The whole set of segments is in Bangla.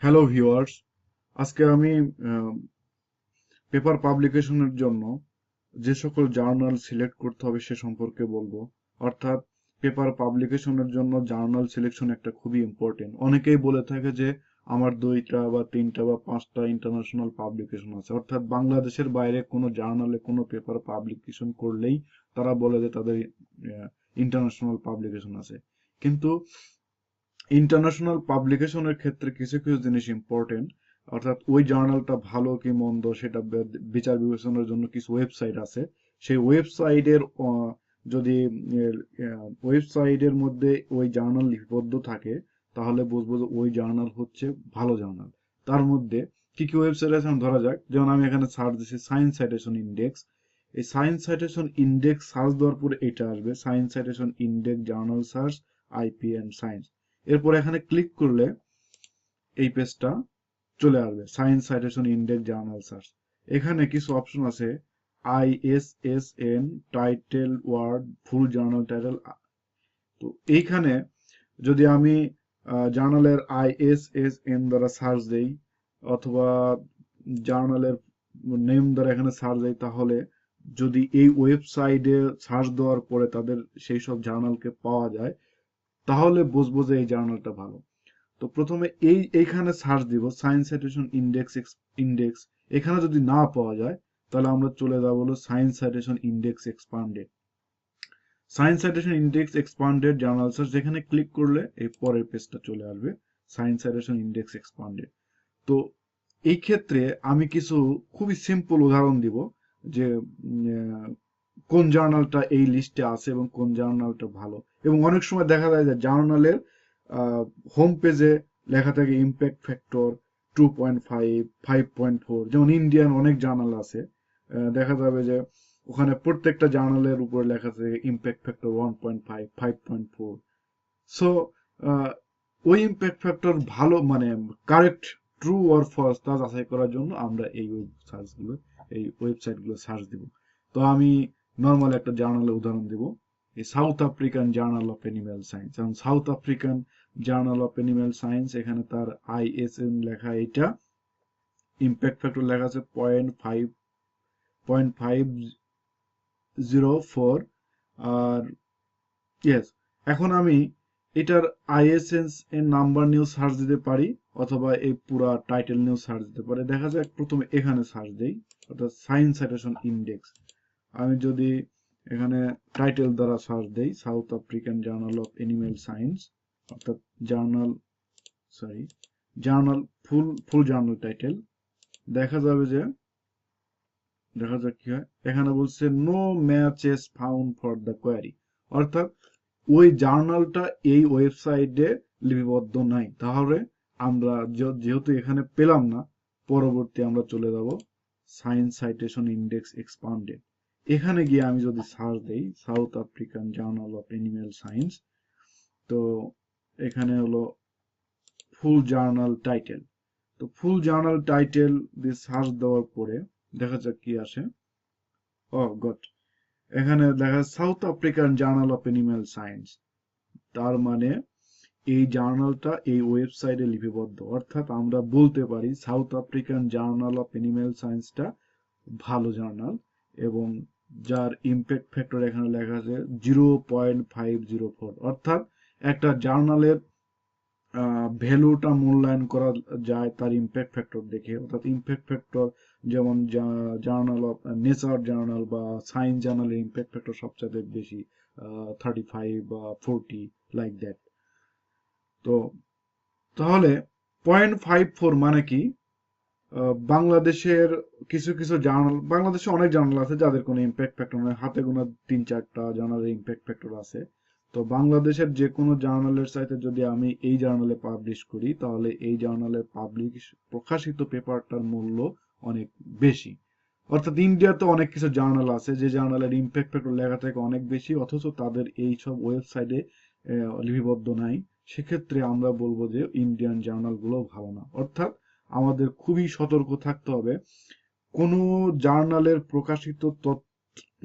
হ্যালো ভিউয়ার্স আজকে আমি পেপার পাবলিকেশনের জন্য যে সকল জার্নাল সিলেক্ট করতে হবে সে সম্পর্কে বলব। অর্থাৎ পেপার পাবলিকেশনের জন্য জার্নাল সিলেকশন একটা খুবই ইম্পর্টেন্ট অনেকেই বলে থাকে যে আমার দুইটা বা তিনটা বা পাঁচটা ইন্টারন্যাশনাল পাবলিকেশন আছে। অর্থাৎ বাংলাদেশের বাইরে কোনো জার্নালে কোনো পেপার পাবলিকেশন করলেই তারা বলে যে তাদের ইন্টারন্যাশনাল পাবলিকেশন আছে। কিন্তু ইন্টারন্যাশনাল পাবলিকেশনের ক্ষেত্রে কিছু কিছু জিনিস ইম্পর্টেন্ট অর্থাৎ ওই জার্নালটা ভালো কি মন্দ সেটা বিচার বিবেচনার জন্য কিছু ওয়েবসাইট আছে। সেই ওয়েবসাইটের যদি ওয়েবসাইটের মধ্যে ওই জার্নাল লিপিবদ্ধ থাকে, তাহলে বুঝব যে ওই জার্নাল হচ্ছে ভালো জার্নাল তার মধ্যে কি কি ওয়েবসাইট আছে ধরা যাক। যেমন আমি এখানে সার্চ দিচ্ছি সায়েন্স সাইটেশন ইন্ডেক্স এই সায়েন্স সাইটেশন ইন্ডেক্স সার্চ দেওয়ার পরে এটা আসবে। Science citation index journal search IP and science এরপর এখানে ক্লিক করলে এই পেজটা চলে আসবে। Science citation index journal search এখানে কিছু অপশন আছে। I S S N title word full journal title তো এইখানে যদি আমি জার্নালের আই এস এস এন দ্বারা সার্চ দেই, অথবা জার্নালের নেম দ্বারা এখানে সার্চ দেই, তাহলে যদি এই ওয়েবসাইটে সার্চ দেওয়ার পরে তাদের সেই সব জার্নালকে পাওয়া যায় তাহলে বুঝব যে এই জার্নালটা ভালো। তো প্রথমে এই, এইখানে সার্চ দিব সায়েন্স সাইটেশন ইন্ডেক্স ইন্ডেক্স এখানে যদি না পাওয়া যায়, তাহলে আমরা চলে যাব হলো science citation index expanded science citation index expanded journal search যেখানে ক্লিক করলে এই পরের পেজটা চলে আসবে সায়েন্স সাইটেশন ইন্ডেক্স এক্সপান্ডেড তো এই ক্ষেত্রে আমি কিছু খুবই সিম্পল উদাহরণ দিব, যে কোন জার্নালটা এই লিস্টে আছে এবং কোন জার্নালটা ভালো। এবং অনেক সময় দেখা যায় যে জার্নালের হোম পেজে লেখা থাকে impact factor two point five five point four যেমন ইন্ডিয়ান অনেক জার্নাল আছে। দেখা যাবে যে ওখানে প্রত্যেকটা জার্নালের উপর লেখা থাকে impact factor one point five five point four so ওই ইম্প্যাক্ট ফ্যাক্টর ভালো মানে কারেক্ট ট্রু অর ফলস তা যাচাই করার জন্য আমরা এই ওয়েব সার্চগুলো এই ওয়েবসাইটগুলো সার্চ দিব। তো আমি নর্মাল একটা জার্নালের উদাহরণ দেব। এই South African journal of animal science এবং South African journal of animal science এখানে তার আইএসএন লেখা, এটা ইম্প্যাক্ট ফ্যাক্টর লেখা আছে point five point five zero four আর ইয়েস এখন আমি এটার আইএসএস এর নাম্বার নিয়েও সার্চ দিতে পারি, অথবা এই পুরা টাইটেল নিয়েও সার্চ দিতে পারি। দেখা যাক, প্রথমে এখানে সার্চ দেই, অর্থাৎ সায়েন্স সাইটেশন ইন্ডেক্স আমি যদি এখানে টাইটেল দ্বারা সার্চ দেই South African journal of animal science অর্থাৎ journal sorry journal full full journal title দেখা যাবে যে, দেখা যাক কি হয়, এখানে বলছে no matches found for the query অর্থাৎ, ওই জার্নালটা এই ওয়েবসাইটে লিপিবদ্ধ নাই। তাহলে আমরা যেহেতু এখানে পেলাম না, পরবর্তী আমরা চলে যাব সায়েন্স সাইটেশন ইন্ডেক্স এক্সপান্ডেড এখানে গিয়ে আমি যদি সার্চ দেই South African journal of animal science তো এখানে হলো ফুল জার্নাল টাইটেল তো ফুল জার্নাল টাইটেল দিয়ে সার্চ দেওয়ার পরে দেখা যাক কি আসে। ও গট এখানে দেখা South African journal of animal science তার মানে এই জার্নালটা এই ওয়েবসাইটে লিপিবদ্ধ। অর্থাৎ আমরা বলতে পারি South African journal of animal সায়েন্সটা ভালো জার্নাল। এবং যার ইম্প্যাক্ট ফ্যাক্টর এখানে লেখা আছে zero point five zero four অর্থাৎ একটা জার্নালের ভ্যালুটা মূল্যায়ন করা যায় তার ইম্প্যাক্ট ফ্যাক্টর দেখে। অর্থাৎ ইম্প্যাক্ট ফ্যাক্টর যেমন জার্নাল অফ নেচার জার্নাল বা সায়েন্স জার্নালের ইম্প্যাক্ট ফ্যাক্টর সবচেয়ে বেশি থার্টি ফাইভ বা ফোরটি লাইক দ্যাট তো, তাহলে পয়েন্ট ফাইভ ফোর মানে কি? বাংলাদেশের কিছু কিছু জার্নাল বাংলাদেশে অনেক জার্নাল আছে যাদের কোনো ইম্প্যাক্ট ফ্যাক্টর নেই। হাতে গোনা তিন চারটা জার্নালের ইম্প্যাক্ট ফ্যাক্টর আছে। তো বাংলাদেশের যে কোনো জার্নালের সাথে যদি আমি এই জার্নালে পাবলিশ করি, তাহলে এই জার্নালের পাবলিশ প্রকাশিত পেপারটার মূল্য অনেক বেশি। অর্থাৎ ইন্ডিয়াতে অনেক কিছু জার্নাল আছে, যে জার্নালের ইম্প্যাক্ট ফ্যাক্টর লেখা থাকে অনেক বেশি, অথচ তাদের এই সব ওয়েবসাইটে লিপিবদ্ধ নাই। সেক্ষেত্রে আমরা বলব যে ইন্ডিয়ান জার্নালগুলো ভালো না। অর্থাৎ আমাদের খুবই সতর্ক থাকতে হবে। কোনো জার্নালের প্রকাশিত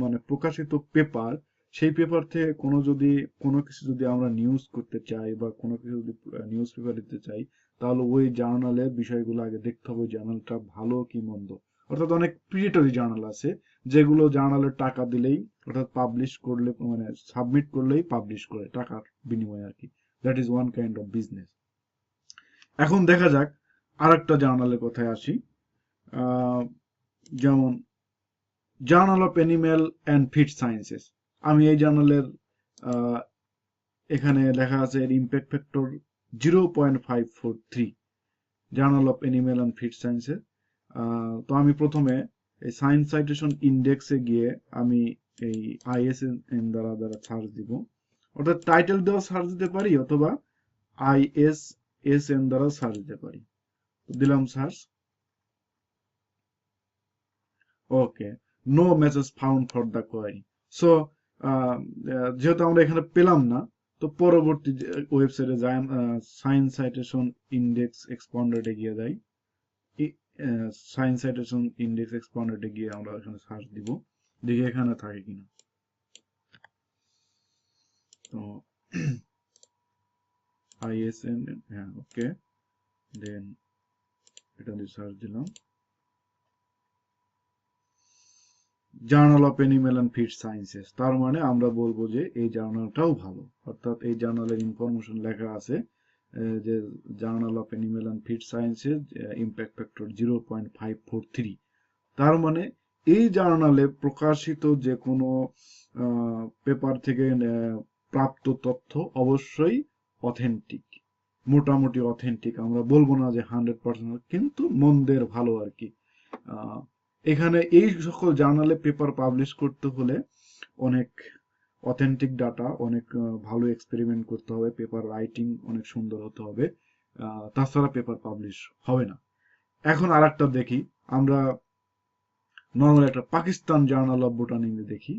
মানে প্রকাশিত পেপার সেই পেপার থেকে কোনো যদি, কোনো কিছু যদি আমরা নিউজ করতে চাই বা কোনো কিছু যদি নিউজ পেপার দিতে চাই, তাহলে ওই জার্নালের বিষয়গুলো আগে দেখতে হবে জার্নালটা ভালো কি মন্দ। অর্থাৎ অনেক প্রিডেটরি জার্নাল আছে, যেগুলো জার্নালের টাকা দিলেই, অর্থাৎ পাবলিশ করলে মানে সাবমিট করলেই পাবলিশ করে, টাকার বিনিময়ে আর কি। That is one kind of business এখন দেখা যাক আরেকটা জার্নালের কথায় আসি। যেমন, journal of animal and feed sciences. আমি এই জার্নালের এখানে লেখা আছে এর impact factor zero point five four three, journal of animal and feed সায়েন্সের তো আমি প্রথমে এই সায়েন্স সাইটেশন ইন্ডেক্সে গিয়ে আমি এই আইএসএন দ্বারা দ্বারা সার্চ দিব। অর্থাৎ টাইটেল দেওয়া সার্চ দিতে পারি অথবা আইএসএসএন দ্বারা সার্চ দিতে পারি। দিলাম search okay. No message found for the query so যেহেতু আমরা এখানে পেলাম না, তো পরবর্তী ওয়েবসাইটে যাই সায়েন্স সাইটেশন ইন্ডেক্স এক্সপান্ডেডে গিয়ে যাই। সায়েন্স সাইটেশন ইন্ডেক্স এক্সপান্ডেডে গিয়ে আমরা এখানে সার্চ দিব। দেখি এখানে থাকে কিনা। তো আইএসএন হ্যাঁ ওকে দেন এটা দিয়ে সার্চ দিলাম। Journal of animal and feed sciences তার মানে আমরা বলব যে এই জার্নালটাও ভালো। অর্থাৎ এই জার্নালের ইনফরমেশন লেখা আছে যে journal of animal and feed sciences impact factor zero point five four three তার মানে এই জার্নালে প্রকাশিত যে কোনো পেপার থেকে প্রাপ্ত তথ্য অবশ্যই অথেন্টিক মোটামুটি অথেন্টিক আমরা বলব না যে হান্ড্রেড পার্সেন্ট কিন্তু মন্দের ভালো আর কি। এখানে এই সকল জার্নালে পেপার পাবলিশ করতে হলে অনেক অথেন্টিক ডাটা অনেক ভালো এক্সপেরিমেন্ট করতে হবে পেপার রাইটিং অনেক সুন্দর হতে হবে। তাছাড়া পেপার পাবলিশ হবে না। এখন আর একটা দেখি, আমরা নর্মাল একটা পাকিস্তান জার্নাল অফ বোটানি দেখি।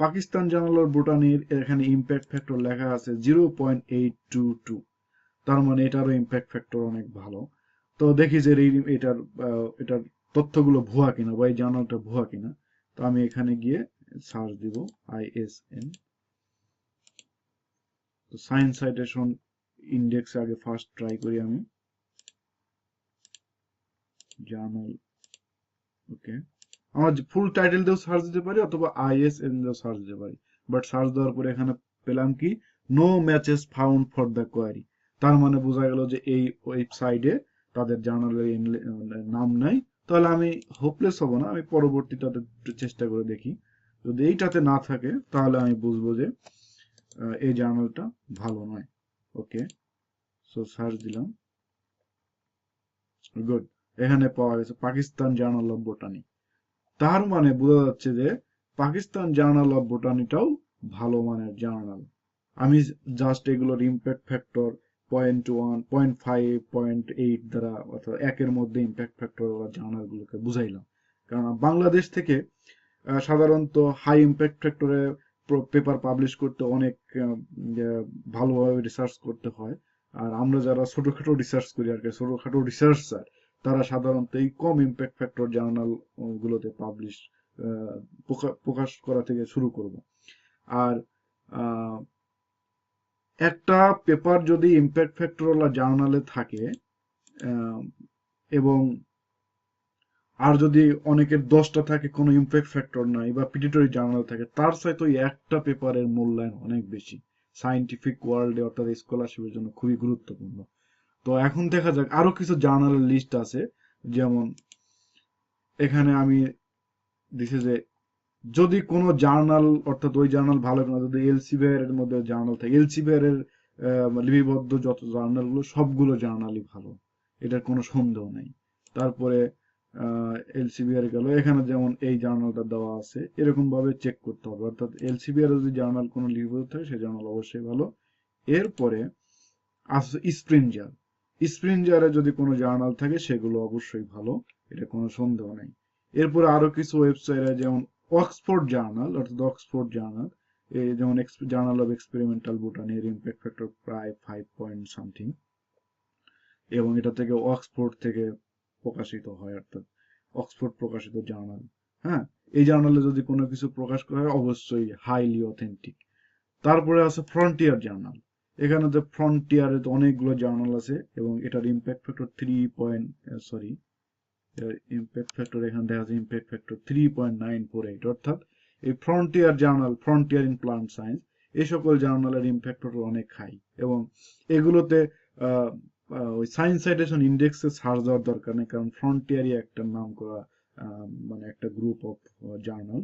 পাকিস্তান জার্নাল অফ বোটানির এখানে ইম্প্যাক্ট ফ্যাক্টর লেখা আছে zero point eight two two তার মানে এটারও ইম্প্যাক্ট ফ্যাক্টর অনেক ভালো। তো দেখি যে এটার এটার তথ্যগুলো ভুয়া কিনা বা এই জার্নালটা ভুয়া কিনা। তো আমি এখানে গিয়ে সার্চ দিব আইএসএন তো সায়েন্স সাইটেশন ইন্ডেক্স আগে ফার্স্ট ট্রাই করি আমি। Journal, okay. আমার ফুল টাইটেল দিয়েও সার্চ দিতে পারি অথবা আইএসএন দিয়েও সার্চ দিতে পারি। বাট সার্চ দেওয়ার পরে এখানে পেলাম কি no matches found for the query তার মানে বোঝা গেল যে এই ওয়েবসাইটে তাদের জার্নালের নাম নাই। তাহলে আমি হোপলেস হব না, আমি পরবর্তীটাতে একটু চেষ্টা করে দেখি। যদি এইটাতে না থাকে, তাহলে আমি বুঝব যে এই জার্নালটা ভালো নয়। ওকে সো সার্চ দিলাম। গুড এখানে পাওয়া গেছে পাকিস্তান জার্নাল অফ বোটানি। তার মানে বোঝা যাচ্ছে যে, পাকিস্তান জার্নাল অফ বোটানিটাও ভালো মানের জার্নাল। আমি জাস্ট এগুলোর impact factor point one point five point eight দ্বারা অর্থাৎ একের মধ্যে ইম্প্যাক্ট ফ্যাক্টর জার্নালগুলোকে বুঝাইলাম। কারণ বাংলাদেশ থেকে সাধারণত হাই ইম্প্যাক্ট ফ্যাক্টরে পেপার পাবলিশ করতে অনেক আহ, ভালোভাবে রিসার্চ করতে হয়। আর আমরা যারা ছোটখাটো রিসার্চ করি আর কি ছোটখাটো রিসার্চার তারা সাধারণত এই কম ইম্প্যাক্ট ফ্যাক্টর জার্নাল গুলোতে পাবলিশ প্রকাশ করা থেকে শুরু করব। আর আহ, একটা পেপার যদি ইম্প্যাক্ট ফ্যাক্টরওয়ালা জার্নালে থাকে এবং আর যদি অনেকের দশটা থাকে, কোনো ইম্প্যাক্ট ফ্যাক্টর নাই বা পিডিটরি জার্নাল থাকে, তার সাথে ওই একটা পেপারের মূল্যায়ন অনেক বেশি। সায়েন্টিফিক ওয়ার্ল্ডে অর্থাৎ স্কলারশিপের জন্য খুবই গুরুত্বপূর্ণ। তো এখন দেখা যাক, আরও কিছু জার্নালের লিস্ট আছে, যেমন এখানে আমি দিছে যে যদি কোনো জার্নাল, অর্থাৎ ওই জার্নাল ভালো কিনা, যদি এলসিবিআর এর মধ্যে জার্নাল থাকে এলসিবিআর এর লিপিবদ্ধ যত জার্নালগুলো, সবগুলো জার্নালই ভালো। এটার কোনো সন্দেহ নেই। তারপরে গেল, এখানে যেমন এই জার্নালটা দেওয়া আছে চেক করতে হবে। অর্থাৎ যদি জার্নাল কোনো লিপিবদ্ধ থাকে, সেই জার্নাল অবশ্যই ভালো। এরপরে আছে স্প্রিঞ্জার। স্প্রিঞ্জারে যদি কোনো জার্নাল থাকে, সেগুলো অবশ্যই ভালো। এটা কোনো সন্দেহ নেই। এরপরে আরও কিছু ওয়েবসাইটে যেমন অক্সফোর্ড জার্নাল অর্থাৎ অক্সফোর্ড জার্নাল যেমন জার্নাল অফ এক্সপেরিমেন্টাল বোটানি এর ইম্প্যাক্ট ফ্যাক্টর প্রায় ফাইভ পয়েন্ট সামথিং এবং এটা থেকে অক্সফোর্ড থেকে প্রকাশিত হয়, অর্থাৎ অক্সফোর্ড প্রকাশিত জার্নাল হ্যাঁ এই জার্নালে যদি কোনো কিছু প্রকাশ করা হয়, অবশ্যই হাইলি অথেন্টিক তারপরে আছে ফ্রন্টিয়ার জার্নাল এখানে তো ফ্রন্টিয়ারে তো অনেকগুলো জার্নাল আছে, এবং এটার impact factor three point sorry impact factor এখানে দেখা যাচ্ছে impact factor three point nine four eight অর্থাৎ এই frontier journal frontier in plant science এই সকল জার্নালের ইম্প্যাক্ট ফ্যাক্টর অনেক হাই এবং এগুলোতে ওই সায়েন্স সাইটেশন ইন্ডেক্সে সার্চ দেওয়ার দরকার নেই কারণ ফ্রন্টিয়ারই একটা নাম করা মানে একটা গ্রুপ অফ জার্নাল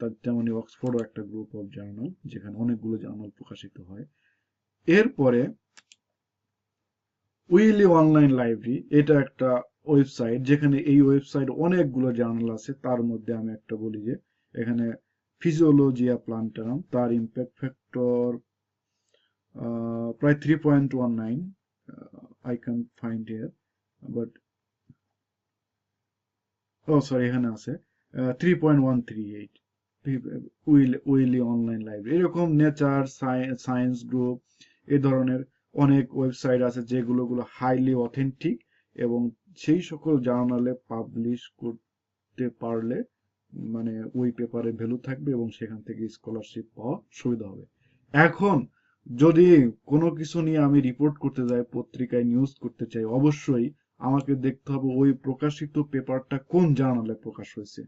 তার তেমনি অক্সফোর্ডও একটা গ্রুপ অফ জার্নাল যেখানে অনেকগুলো জার্নাল প্রকাশিত হয়। এরপরে উইলি অনলাইন লাইব্রেরি এটা একটা ওয়েবসাইট যেখানে এই ওয়েবসাইট অনেকগুলো জার্নাল আছে। তার মধ্যে আমি একটা বলি যে, এখানে ফিজিওলজিয়া প্লান্টারাম তার ইম্প্যাক্ট ফ্যাক্টর প্রায় three point one nine I can find here but oh sorry এখানে আছে three point one three eight will Wiley online library এরকম নেচার সায়েন্স গ্রুপ এ ধরনের অনেক ওয়েবসাইট আছে যেগুলো গুলো হাইলি অথেন্টিক এবং সেই সকল জার্নালে পাবলিশ করতে পারলে মানে ওই পেপারে ভ্যালু থাকবে এবং সেখান থেকে স্কলারশিপ পাওয়া সুবিধা হবে। এখন যদি কোনো কিছু নিয়ে আমি রিপোর্ট করতে যাই, পত্রিকায় নিউজ করতে চাই, অবশ্যই আমাকে দেখতে হবে ওই প্রকাশিত পেপারটা কোন জার্নালে প্রকাশ হয়েছে।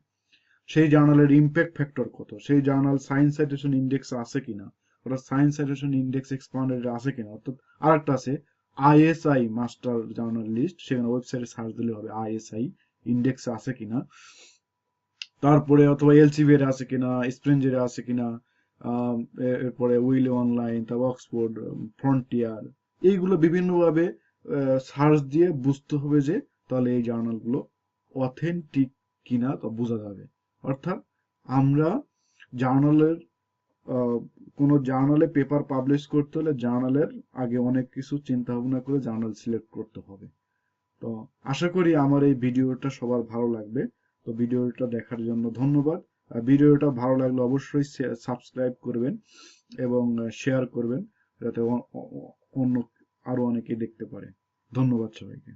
সেই জার্নালের ইম্প্যাক্ট ফ্যাক্টর কত? সেই জার্নাল সায়েন্স সাইটেশন ইন্ডেক্স আছে কিনা? ওটা সায়েন্স সাইটেশন ইন্ডেক্স এক্সপান্ডেড আছে কিনা? অর্থাৎ আরেকটা আছে আইএসআই মাস্টার জার্নাল লিস্ট সেখানে ওয়েবসাইটে সার্চ দিলে হবে আইএসআই ইন্ডেক্স আছে কিনা? তারপরে অথবা এলসিবিএর আছে কিনা স্প্রেঞ্জের আছে কিনা এরপরে উইলে অনলাইন তারপর অক্সফোর্ড ফ্রন্টিয়ার এইগুলো বিভিন্নভাবে সার্চ দিয়ে বুঝতে হবে যে তাহলে এই জার্নালগুলো অথেন্টিক কিনা তা বোঝা যাবে। অর্থাৎ আমরা জার্নালের কোনো জার্নালে পেপার পাবলিশ করতে হলে জার্নালের আগে অনেক কিছু চিন্তা ভাবনা করে জার্নাল সিলেক্ট করতে হবে। তো আশা করি আমার এই ভিডিওটা সবার ভালো লাগবে। তো ভিডিওটা দেখার জন্য ধন্যবাদ। আর ভিডিওটা ভালো লাগলে অবশ্যই সাবস্ক্রাইব করবেন এবং শেয়ার করবেন, যাতে অন্য আরও অনেকে দেখতে পারে। ধন্যবাদ সবাইকে।